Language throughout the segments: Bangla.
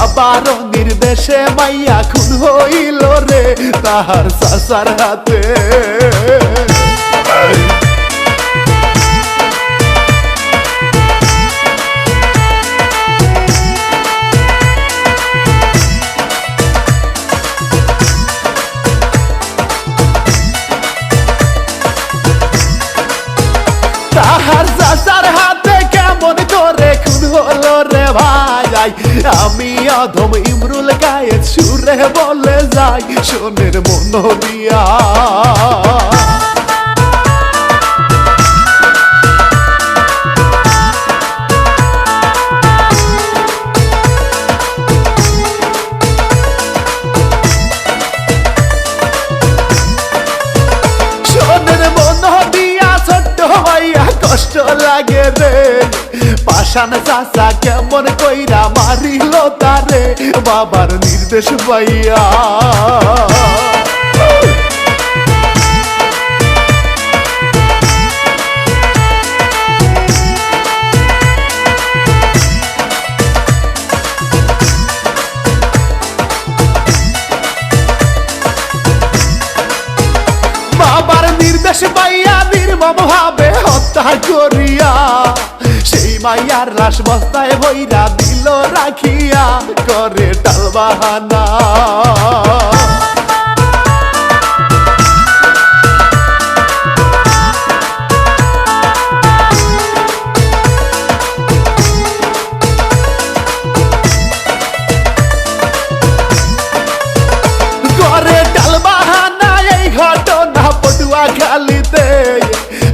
বাবার নির্দেশে মাইয়া খুন হইল রে তাহার সাসার হাতে। ভাই আমি আধম ইমরুল গায়ে সুরে বলে যাই সোনের মন দিয়া। পাশান চাচা কেমন কইরা মারিল তারে? বাবার নির্দেশ পাইয়া। মাইয়ার লাশ বস্তায় ভৈরা দিল রাখিয়া করে টালবাহানা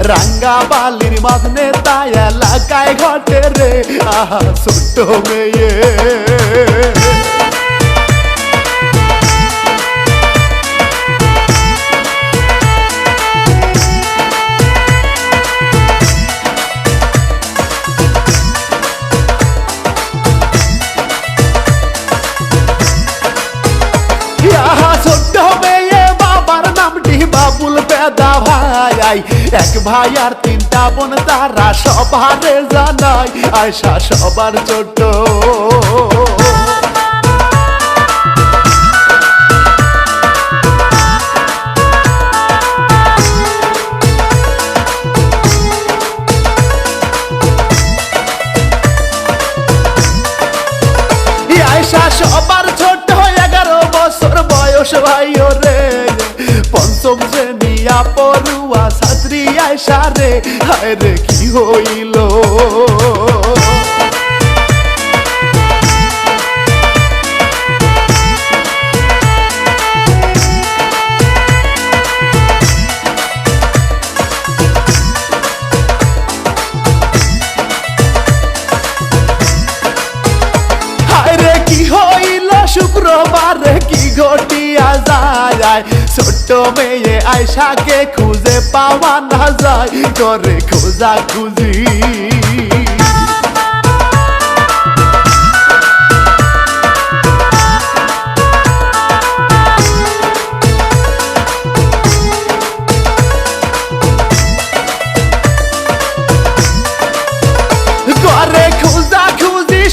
রাঙ্গা বালির মাঝনে তাই এলাকায় ঘটে রে আহা ছোট্ট মেয়ে ইহা ছোট্ট ভাই এক ভাই আর তিনটা বোন, তারা সবারে জানাই, আয়সা সবার ছোট। সবার ছোট, এগারো বছর বয়স ভাই রে পঞ্চম শ্রেণিয়া পড়ুয়া ছাত্রী আয়সা রে হায় রে কি হইল? ছোট্ট মেয়ে আয়সাকে খুঁজে পাওয়া না যায়, করে খোঁজা খুঁজি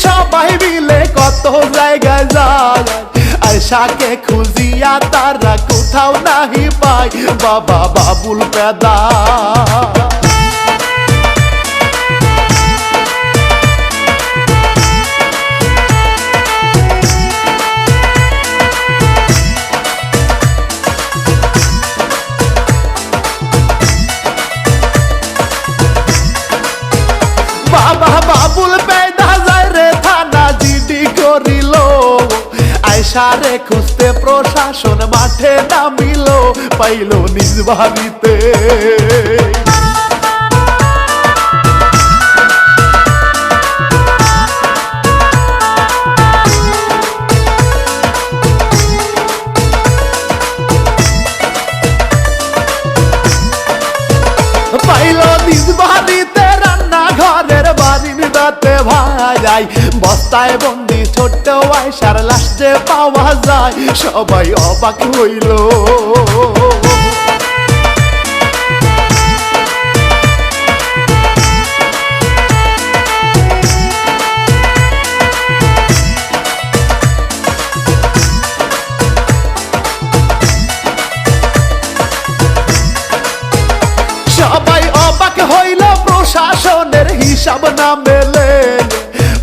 সবাই মিলে কত জায়গায় যায়। আয়সাকে খুঁজিয়া তারা বাবা বাবুল পেদা। আয়সারে খুঁজতে প্রশাসন মাঠে নামিল পাইল নিজ বাড়িতে। বস্তায় আয়সার লাস্টে পাওয়া যায়, সবাই অবাক হইল। সবাই অবাক হইল, প্রশাসনের হিসাব না মেলে।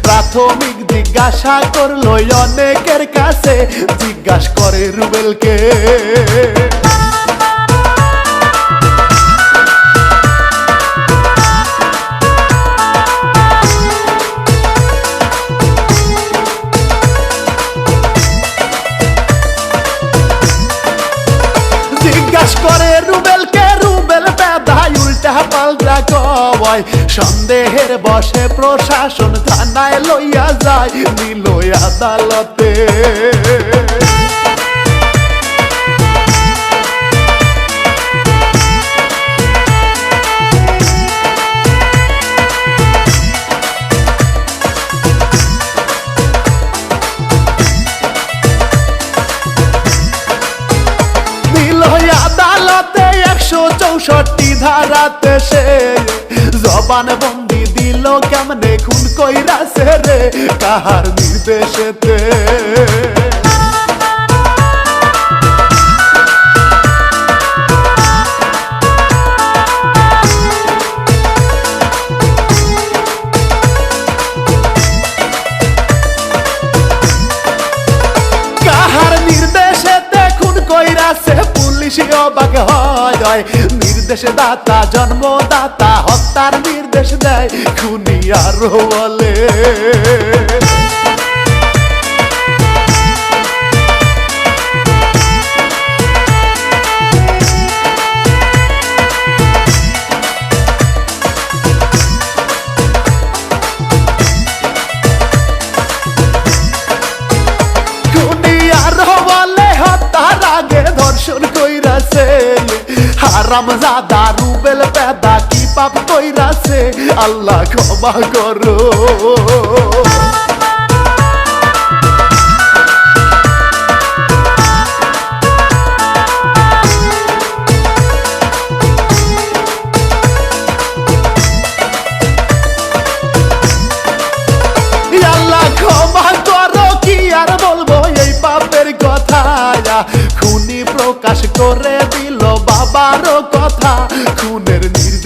প্রাথমিক জিজ্ঞাসা করল অনেকের কাছে। জিজ্ঞাসা করে রুবেলকে। কয় সন্দেহের বসে প্রশাসন থানায় লইয়া যায় নিল আদালতে। চৌষট্টি ধারাতে সে জবান বন্দি দিল কেমনে খুন কইরাছে রে? কাহার নির্দেশেতে। কাহার নির্দেশে দেখুন কইরাছে পুলিশ অবাক হয়। নির্দেশে দাতা জন্মদাতা হত্যার নির্দেশ দেয় খুনি আর বলে হারাম জাদা রুবেল পেদা কি পাপ কইরাছে? আল্লাহ ক্ষমা করো।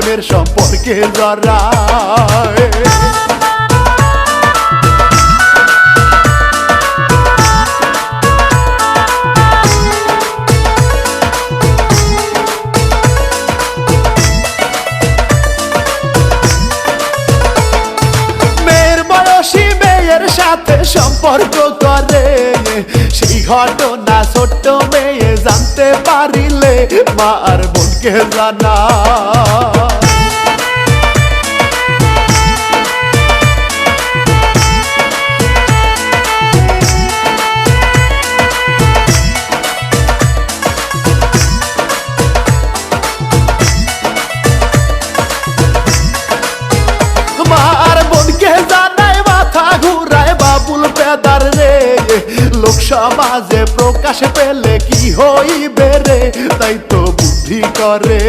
প্রেমের সম্পর্কে মেয়ের সাথে সম্পর্ক করে। সেই ঘটনা ছোট্ট মেয়ে জানতে পারিলে মা আর বোনকে জানা মাথা ঘুরায় বাবুল পেদার রে। লোক সমাজে প্রকাশ পেলে কি হইবে রে? তাই তো বুদ্ধি করে।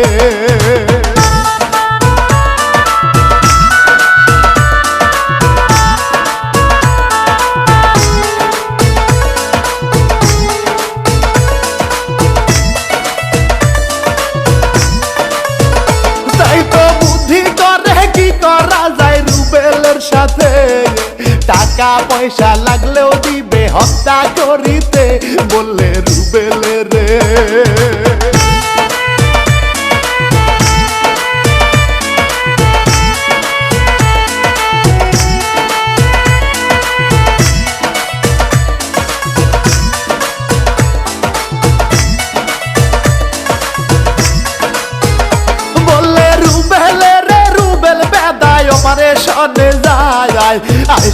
টাকা পয়সা লাগলেও দিবে হত্যা করিতে। বললে রুবেলে রে।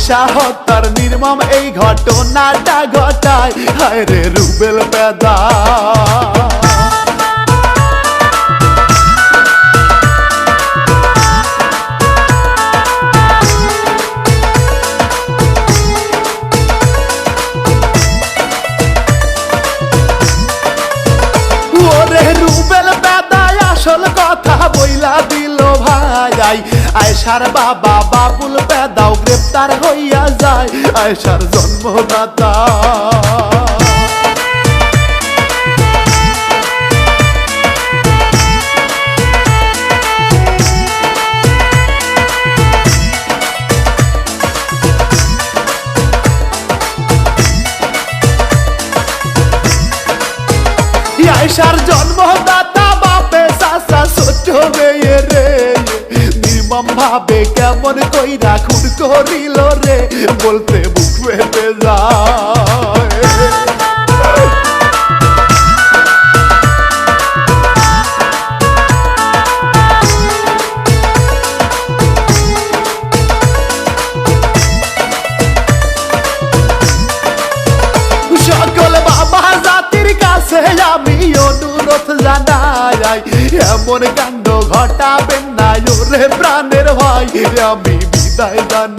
আয়সা হত্যার নির্মম এই ঘটনাটা ঘটায়। হায় রে রুবেল বেদা যাই আয়সার বাবা বাবুল পেদাও গ্রেপ্তার হইয়া যায়। আয়সার জন্মদাতা। আয়সার জন্মদাতা বাপে সাসা ছোট মেয়ে রে ভাবে কেমন কইরা খুন করিল রে? বলতে বুক পেতে যায়। কাছে আমি অনুরোধ জানাই এমন কাণ্ড ঘটাবেন প্রাণের ভাই আমি বিদায় জানাই